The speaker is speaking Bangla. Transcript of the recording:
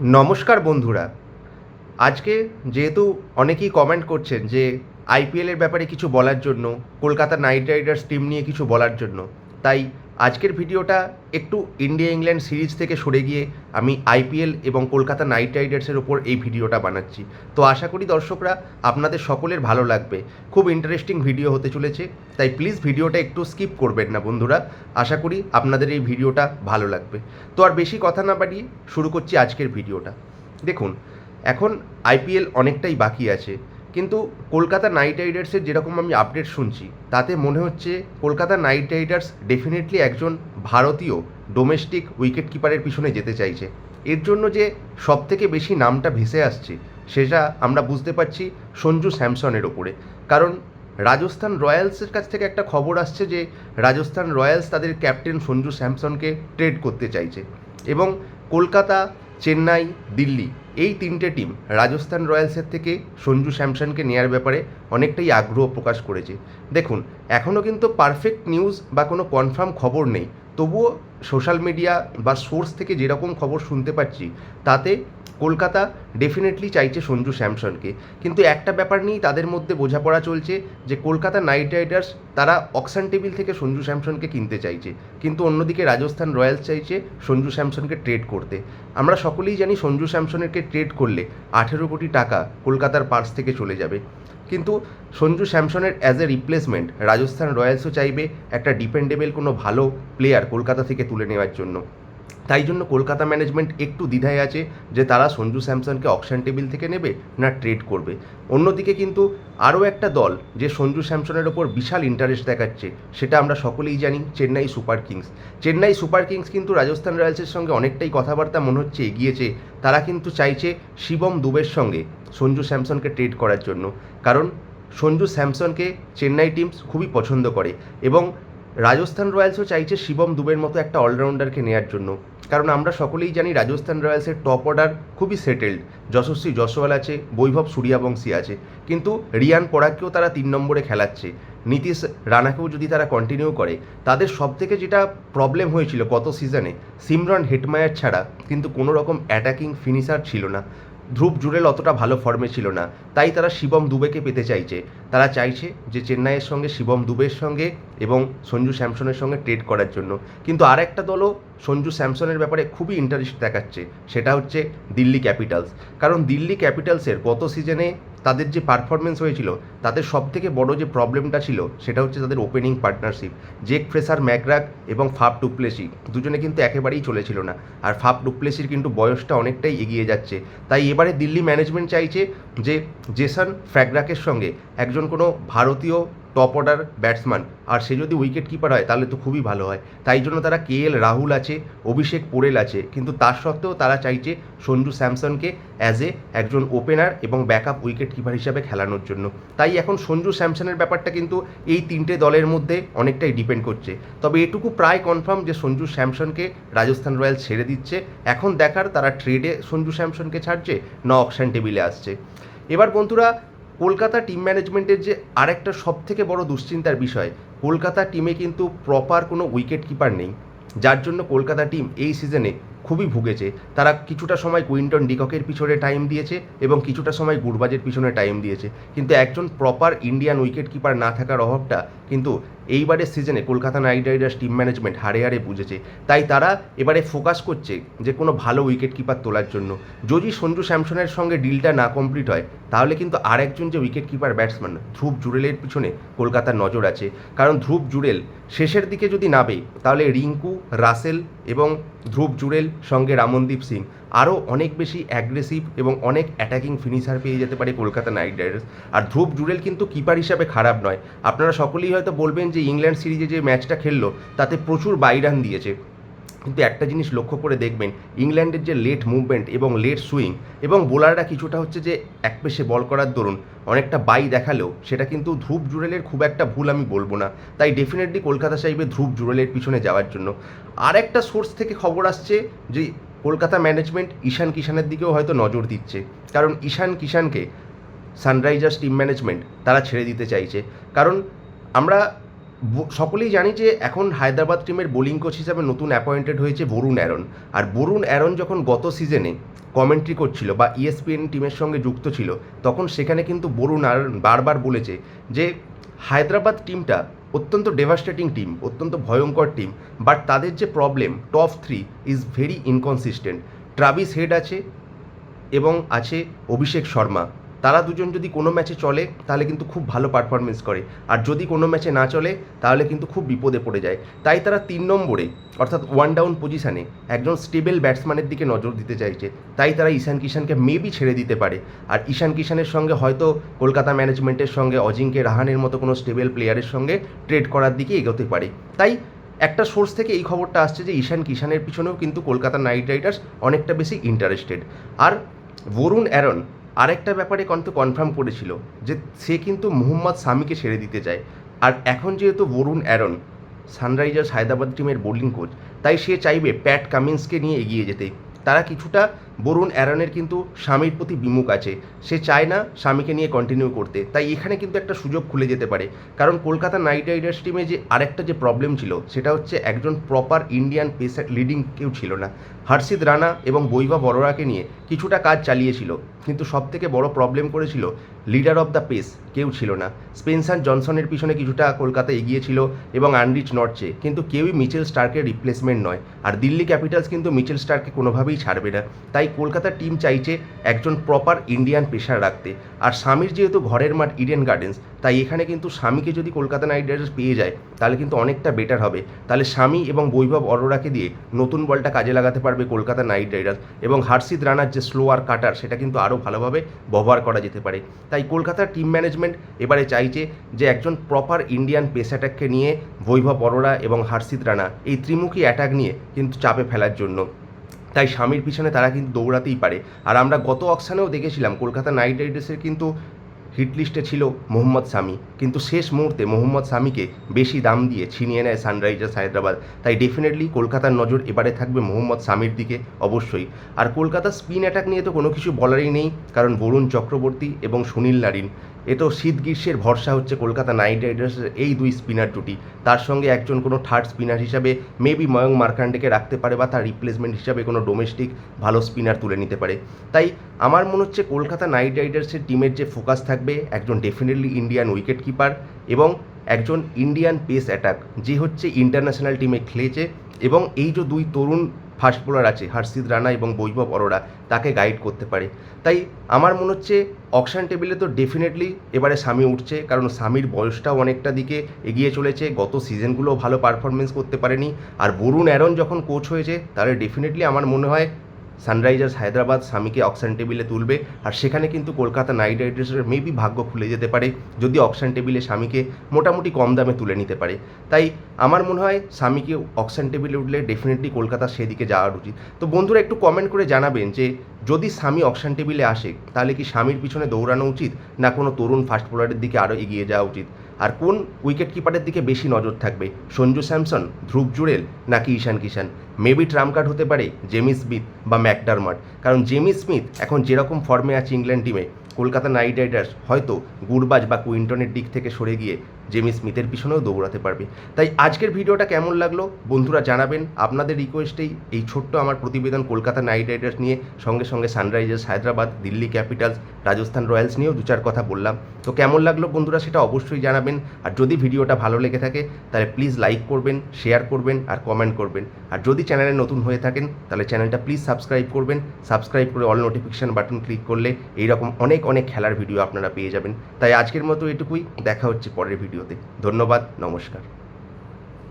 নমস্কার বন্ধুরা। আজকে যেহেতু অনেকেই কমেন্ট করছেন যে আইপিএলের ব্যাপারে কিছু বলার জন্য, কলকাতা নাইট রাইডার্স টিম নিয়ে কিছু বলার জন্য, তাই আজকের ভিডিওটা একটু ইন্ডিয়া ইংল্যান্ড সিরিজ থেকে সরে গিয়ে আমি আইপিএল এবং কলকাতা নাইট রাইডার্সের ওপর এই ভিডিওটা বানাচ্ছি। তো আশা করি দর্শকরা আপনাদের সকলের ভালো লাগবে। খুব ইন্টারেস্টিং ভিডিও হতে চলেছে, তাই প্লিজ ভিডিওটা একটু স্কিপ করবেন না বন্ধুরা। আশা করি আপনাদের এই ভিডিওটা ভালো লাগবে। তো আর বেশি কথা না বাড়িয়ে শুরু করছি আজকের ভিডিওটা। দেখুন, এখন আইপিএল অনেকটাই বাকি আছে। কিন্তু কলকাতা নাইট রাইডার্সের যেরকম আমি আপডেট শুনছি, তাতে মনে হচ্ছে কলকাতা নাইট রাইডার্স ডেফিনেটলি একজন ভারতীয় ডোমেস্টিক উইকেট কিপারের পিছনে যেতে চাইছে। এর জন্য যে সব থেকে বেশি নামটা ভেসে আসছে, সেটা আমরা বুঝতে পারছি সঞ্জু স্যামসনের ওপরে। কারণ রাজস্থান রয়্যালসের কাছ থেকে একটা খবর আসছে যে, রাজস্থান রয়্যালস তাদের ক্যাপ্টেন সঞ্জু স্যামসনকে ট্রেড করতে চাইছে। এবং কলকাতা, চেন্নাই, দিল্লি এই তিনটে টিম রাজস্থান রয়্যালসের থেকে সঞ্জু স্যামসনকে নেওয়ার ব্যাপারে অনেকটাই আগ্রহ প্রকাশ করেছে। দেখুন এখনও কিন্তু পারফেক্ট নিউজ বা কোনো কনফার্ম খবর নেই। তবুও সোশ্যাল মিডিয়া বা সোর্স থেকে যেরকম খবর শুনতে পাচ্ছি, তাতে কলকাতা ডেফিনেটলি চাইছে সঞ্জু স্যামসনকে। কিন্তু একটা ব্যাপার নিয়েই তাদের মধ্যে বোঝাপড়া চলছে যে কলকাতা নাইট রাইডার্স তারা অকশন টেবিল থেকে সঞ্জু স্যামসনকে কিনতে চাইছে। কিন্তু অন্যদিকে রাজস্থান রয়্যালস চাইছে সঞ্জু স্যামসনকে ট্রেড করতে। আমরা সকলেই জানি সঞ্জু স্যামসনকে ট্রেড করলে আঠেরো কোটি টাকা কলকাতার পার্স থেকে চলে যাবে। কিন্তু সঞ্জু স্যামসনের অ্যাজ এ রিপ্লেসমেন্ট রাজস্থান রয়্যালসও চাইবে একটা ডিপেন্ডেবল কোনো ভালো প্লেয়ার কলকাতা থেকে তুলে নেওয়ার জন্য। তাই জন্য কলকাতা ম্যানেজমেন্ট একটু দ্বিধায় আছে যে তারা সঞ্জু স্যামসনকে অকশন টেবিল থেকে নেবে না ট্রেড করবে। অন্যদিকে কিন্তু আরও একটা দল যে সঞ্জু স্যামসনের ওপর বিশাল ইন্টারেস্ট দেখাচ্ছে, সেটা আমরা সকলেই জানি, Chennai Super Kings. Chennai Super Kings কিন্তু রাজস্থান রয়্যালসের সঙ্গে অনেকটাই কথাবার্তা মনে হচ্ছে এগিয়েছে তারা কিন্তু চাইছে শিবম দুবের সঙ্গে সঞ্জু স্যামসনকে ট্রেড করার জন্য। কারণ সঞ্জু স্যামসনকে চেন্নাই টিমস খুবই পছন্দ করে এবং রাজস্থান রয়্যালসও চাইছে শিবম দুবের মতো একটা অলরাউন্ডারকে নেওয়ার জন্য। কারণ আমরা সকলেই জানি রাজস্থান রয়্যালসের টপ অর্ডার খুবই সেটেলড। যশস্বী যশওয়াল আছে, বৈভব সূর্যাবংশী আছে। কিন্তু রিয়ান পরাগকেও তারা তিন নম্বরে খেলাচ্ছে। নীতিশ রানাকেও যদি তারা কন্টিনিউ করে, তাদের সব থেকে যেটা প্রবলেম হয়েছিল গত সিজনে সিমরন হেটমায়ার ছাড়া কিন্তু কোনো রকম অ্যাটাকিং ফিনিশার ছিল না। ধ্রুব জুরেল অতটা ভালো ফর্মে ছিল না। তাই তারা শিবম দুবেকে পেতে চাইছে। তারা চাইছে যে চেন্নাইয়ের সঙ্গে, শিবম দুবের সঙ্গে এবং সঞ্জু স্যামসনের সঙ্গে ট্রেড করার জন্য। কিন্তু আর একটা দলও সঞ্জু স্যামসনের ব্যাপারে খুবই ইন্টারেস্ট দেখাচ্ছে, সেটা হচ্ছে দিল্লি ক্যাপিটালস কারণ দিল্লি ক্যাপিটালসের গত সিজনে তাদের যে পারফরমেন্স হয়েছিল, তাদের সব থেকে বড়ো যে প্রবলেমটা ছিল, সেটা হচ্ছে তাদের opening partnership Jake Fraser McGurk এবং ফাফ ডুপ্লেসি দুজনে কিন্তু একেবারেই চলেছিল না। আর ফাফ ডুপ্লেসির কিন্তু বয়সটা অনেকটাই এগিয়ে যাচ্ছে। তাই এবারে দিল্লি ম্যানেজমেন্ট চাইছে যে জেসন ফ্র্যাগরাকের সঙ্গে একজন কোনো ভারতীয় টপ অর্ডার ব্যাটসম্যান আর সে যদি উইকেট কিপার হয়, তাহলে তো খুবই ভালো হয়। তাই জন্য তারা কে এল রাহুল আছে, অভিষেক পোরেল আছে। কিন্তু তার সত্ত্বেও তারা চাইছে সঞ্জু স্যামসনকে অ্যাজ এ একজন ওপেনার এবং ব্যাকআপ উইকেট কিপার হিসাবে খেলানোর জন্য। তাই এখন সঞ্জু স্যামসনের ব্যাপারটা কিন্তু এই তিনটে দলের মধ্যে অনেকটাই ডিপেন্ড করছে। তবে এটুকু প্রায় কনফার্ম যে সঞ্জু স্যামসনকে রাজস্থান রয়্যালস ছেড়ে দিচ্ছে। এখন দেখার তারা ট্রেডে সঞ্জু স্যামসনকে ছাড়ছে, না অকশন টেবিলে আসছে। এবার বন্ধুরা কলকাতা টিম ম্যানেজমেন্টের যে আরেকটা সব থেকে বড় দুশ্চিন্তার বিষয়, কলকাতা টিমে কিন্তু প্রপার কোনো উইকেট কিপার নেই। যার জন্য কলকাতা টিম এই সিজনে খুবই ভুগেছে। তারা কিছুটা সময় কুইন্টন ডিককের পিছনে টাইম দিয়েছে এবং কিছুটা সময় গুরবাজের পিছনে টাইম দিয়েছে। কিন্তু একজন প্রপার ইন্ডিয়ান উইকেট কিপার না থাকার অভাবটা কিন্তু এইবারের সিজনে Kolkata Knight Riders team management হারে হারে বুঝেছে। তাই তারা এবারে ফোকাস করছে যে কোনো ভালো উইকেট কিপার তোলার জন্য। যদি সঞ্জু স্যামসনের সঙ্গে ডিলটা না কমপ্লিট হয়, তাহলে কিন্তু আরেকজন যে উইকেট কিপার ব্যাটসম্যান ধ্রুব জুড়েলের পিছনে কলকাতার নজর আছে। কারণ ধ্রুব জুড়েল শেষের দিকে যদি নাবে তাহলে রিঙ্কু, রাসেল এবং ধ্রুব জুরেল সঙ্গে রামনদীপ সিং। আরও অনেক বেশি অ্যাগ্রেসিভ এবং অনেক অ্যাটাকিং ফিনিশার পেয়ে যেতে পারে কলকাতা নাইট রাইডার্স। আর ধ্রুব জুরেল কিন্তু কিপার হিসাবে খারাপ নয়। আপনারা সকলেই হয়তো বলবেন যে ইংল্যান্ড সিরিজে যে ম্যাচটা খেললো, তাতে প্রচুর বাইরান দিয়েছে। কিন্তু একটা জিনিস লক্ষ্য করে দেখবেন, ইংল্যান্ডের যে লেট মুভমেন্ট এবং লেট সুইং এবং বোলাররা কিছুটা হচ্ছে যে এক পেশে বল করার দরুন, অনেকটা বাই দেখালেও সেটা কিন্তু ধ্রুব জুরেলের খুব একটা ভুল আমি বলব না। তাই ডেফিনেটলি কলকাতা চাইবে ধ্রুব জুরেলের পিছনে যাওয়ার জন্য। আর একটা সোর্স থেকে খবর আসছে যে কলকাতা ম্যানেজমেন্ট ঈশান কিষানের দিকেও হয়তো নজর দিচ্ছে। কারণ ঈশান কিষানকে সানরাইজার্স টিম ম্যানেজমেন্ট তারা ছেড়ে দিতে চাইছে। কারণ আমরা সকলেই জানি যে এখন হায়দ্রাবাদ টিমের বোলিং কোচ হিসাবে নতুন অ্যাপয়েন্টেড হয়েছে বরুণ অ্যারন। আর বরুণ অ্যারন যখন গত সিজনে কমেন্ট্রি করছিল বা E ইএসপিএন টিমের সঙ্গে যুক্ত ছিল, তখন সেখানে কিন্তু বরুণ আর বারবার বলেছে যে হায়দ্রাবাদ টিমটা অত্যন্ত ডেভাস্টেটিং টিম অত্যন্ত ভয়ঙ্কর টিম বাট তাদের যে problem top three is very inconsistent Travis Head আছে এবং আছে অভিষেক শর্মা। তারা দুজন যদি কোনো ম্যাচে চলে, তাহলে কিন্তু খুব ভালো পারফরমেন্স করে। আর যদি কোনো ম্যাচে না চলে, তাহলে কিন্তু খুব বিপদে পড়ে যায়। তাই তারা তিন নম্বরে, অর্থাৎ ওয়ান ডাউন পজিশানে একজন স্টেবল ব্যাটসম্যানের দিকে নজর দিতে চাইছে। তাই তারা ঈশান কিষানকে মেবি ছেড়ে দিতে পারে। আর ঈশান কিষানের সঙ্গে হয়তো কলকাতা ম্যানেজমেন্টের সঙ্গে অজিঙ্কে রাহানের মতো কোনো স্টেবল প্লেয়ারের সঙ্গে ট্রেড করার দিকে এগোতে পারে। তাই একটা সোর্স থেকে এই খবরটা আসছে যে, ঈশান কিষানের পিছনেও কিন্তু কলকাতা নাইট রাইডার্স অনেকটা বেশি ইন্টারেস্টেড আর বরুণ অ্যারন আরেকটা ব্যাপারে কিন্তু কনফার্ম করেছিল যে সে কিন্তু মোহাম্মদ সামিকে ছেড়ে দিতে চায়। আর এখন যেহেতু বরুণ অ্যারন, সানরাইজার্স হায়দ্রাবাদ টিমের বোলিং কোচ তাই সে চাইবে প্যাট কামিন্সকে নিয়ে এগিয়ে যেতে। তারা কিছুটা বরুণ অ্যারনের কিন্তু স্বামীর প্রতি বিমুখ আছে। সে চায় না স্বামীকে নিয়ে কন্টিনিউ করতে। তাই এখানে কিন্তু একটা সুযোগ খুলে যেতে পারে। কারণ কলকাতা নাইট রাইডার্স টিমে যে আরেকটা যে প্রবলেম ছিল, সেটা হচ্ছে একজন প্রপার ইন্ডিয়ান পেসার লিডিং কেউ ছিল না। হর্ষিত রানা এবং বৈভব বড়োরাকে নিয়ে কিছুটা কাজ চালিয়েছিল। কিন্তু সব থেকে বড় প্রবলেম করেছিল লিডার অফ দ্য পেস কেউ ছিল না। স্পেন্সার জনসনের পিছনে কিছুটা কলকাতা এগিয়েছিল এবং আনরিচ নর্চে কিন্তু কেউই মিচেল স্টার্কের রিপ্লেসমেন্ট নয়। আর দিল্লি ক্যাপিটালস কিন্তু মিচেল স্টার্ককে কোনোভাবেই ছাড়বে না। তাই কলকাতা টিম চাইছে একজন প্রপার ইন্ডিয়ান পেশার রাখতে। আর স্বামীর যেহেতু ঘরের মাঠ ইডেন গার্ডেন্স তাই এখানে কিন্তু স্বামীকে যদি কলকাতা নাইট রাইডার্স পেয়ে যায়, তাহলে কিন্তু অনেকটা বেটার হবে। তাহলে স্বামী এবং বৈভব অরোরাকে দিয়ে নতুন বলটা কাজে লাগাতে পারবে কলকাতা নাইট রাইডার্স। এবং হার্ষিদ রানার যে স্লোয়ার কাটার সেটা কিন্তু আরও ভালোভাবে ব্যবহার করা যেতে পারে। তাই কলকাতার টিম ম্যানেজমেন্ট এবারে চাইছে যে একজন প্রপার ইন্ডিয়ান পেস অ্যাটাককে নিয়ে বৈভব অরোরা এবং হার্ষিদ রানা এই ত্রিমুখী অ্যাটাক নিয়ে কিন্তু চাপে ফেলার জন্য। তাই স্বামীর পিছনে তারা কিন্তু দৌড়াতেই পারে। আর আমরা গত অকশানেও দেখেছিলাম, কলকাতা নাইট রাইডার্সের কিন্তু হিট লিস্টে ছিল মোহাম্মদ সামি কিন্তু শেষ মুহূর্তে মোহাম্মদ সামিকে বেশি দাম দিয়ে ছিনিয়ে নেয় সানরাইজার্স হায়দ্রাবাদ। তাই ডেফিনেটলি কলকাতার নজর এবারে থাকবে মোহাম্মদ সামির দিকে অবশ্যই। আর কলকাতার স্পিন অ্যাটাক নিয়ে তো কোনো কিছু বলারই নেই, কারণ বরুণ চক্রবর্তী এবং সুনীল নারিন। এ তো শীত গ্রীষ্মের ভরসা হচ্ছে কলকাতা নাইট রাইডার্সের এই দুই স্পিনার জুটি তার সঙ্গে একজন কোনো থার্ড স্পিনার হিসাবে মেবি ময়ং মার্কান্ডেকে রাখতে পারে বা তার রিপ্লেসমেন্ট হিসাবে কোনো ডোমেস্টিক ভালো স্পিনার তুলে নিতে পারে। তাই আমার মনে হচ্ছে কলকাতা নাইট রাইডার্সের টিমের যে ফোকাস থাকবে, একজন ডেফিনেটলি ইন্ডিয়ান উইকেট কিপার এবং একজন ইন্ডিয়ান পেস অ্যাটাক, যে হচ্ছে ইন্টারন্যাশনাল টিমে খেলেছে এবং এই যে দুই তরুণ ফাস্ট বোলার আছে, হর্ষিদ রানা এবং বৈভব অরোরা তাকে গাইড করতে পারে। তাই আমার মনে হচ্ছে অকশান টেবিলে তো ডেফিনেটলি এবারে স্বামী উঠছে, কারণ স্বামীর বয়সটাও অনেকটা দিকে এগিয়ে চলেছে, গত সিজনগুলোও ভালো পারফরমেন্স করতে পারেনি। আর বরুণ অ্যারন যখন কোচ হয়েছে, তাহলে ডেফিনেটলি আমার মনে হয় সানরাইজার্স হায়দ্রাবাদ স্বামীকে অকশান টেবিলে তুলবে আর সেখানে কিন্তু কলকাতা নাইট রাইডার্সের মেবি ভাগ্য খুলে যেতে পারে, যদি অকশান টেবিলে স্বামীকে মোটামুটি কম দামে তুলে নিতে পারে। তাই আমার মনে হয় স্বামীকে অকশান টেবিলে উঠলে ডেফিনেটলি কলকাতা সেদিকে যাওয়ার উচিত। তো বন্ধুরা একটু কমেন্ট করে জানাবেন যে, যদি স্বামী অকশান টেবিলে আসে, তাহলে কি স্বামীর পিছনে দৌড়ানো উচিত, না কোনো তরুণ ফাস্ট বোলারের দিকে আরও এগিয়ে যাওয়া উচিত? আর কোন উইকেট কিপারের দিকে বেশি নজর থাকবে? সঞ্জু স্যামসন, ধ্রুব জুড়েল নাকি Ishan Kishan maybe trump card হতে পারে জেমি স্মিথ বা ম্যাকডারমাট কারণ জেমি স্মিথ এখন যেরকম ফর্মে আছে ইংল্যান্ড টিমে কলকাতা নাইট রাইডার্স হয়তো গুরবাজ বা কুইন্টনের দিক থেকে সরে গিয়ে জেমি স্মিথের পিছনেও দৌড়াতে পারবে। তাই আজকের ভিডিওটা কেমন লাগল বন্ধুরা জানাবেন। আপনাদের রিকোয়েস্টেই এই ছোট্ট আমার প্রতিবেদন কলকাতা নাইট রাইডার্স নিয়ে সঙ্গে সঙ্গে Sunrisers Hyderabad, Delhi Capitals Rajasthan Royals নিয়েও দু চার কথা বললাম। তো কেমন লাগল বন্ধুরা সেটা অবশ্যই জানাবেন। আর যদি ভিডিওটা ভালো লেগে থাকে, তাহলে প্লিজ লাইক করবেন শেয়ার করবেন আর কমেন্ট করবেন। আর যদি চ্যানেলে নতুন হয়ে থাকেন, তাহলে চ্যানেলটা প্লিজ সাবস্ক্রাইব করবেন। সাবস্ক্রাইব করে অল নোটিফিকেশান বাটন ক্লিক করলে এইরকম অনেক অনেক খেলার ভিডিও আপনারা পেয়ে যাবেন। তাই আজকের মতো এটুকুই। দেখা হচ্ছে পরের ভিডিওতে। ধন্যবাদ নমস্কার।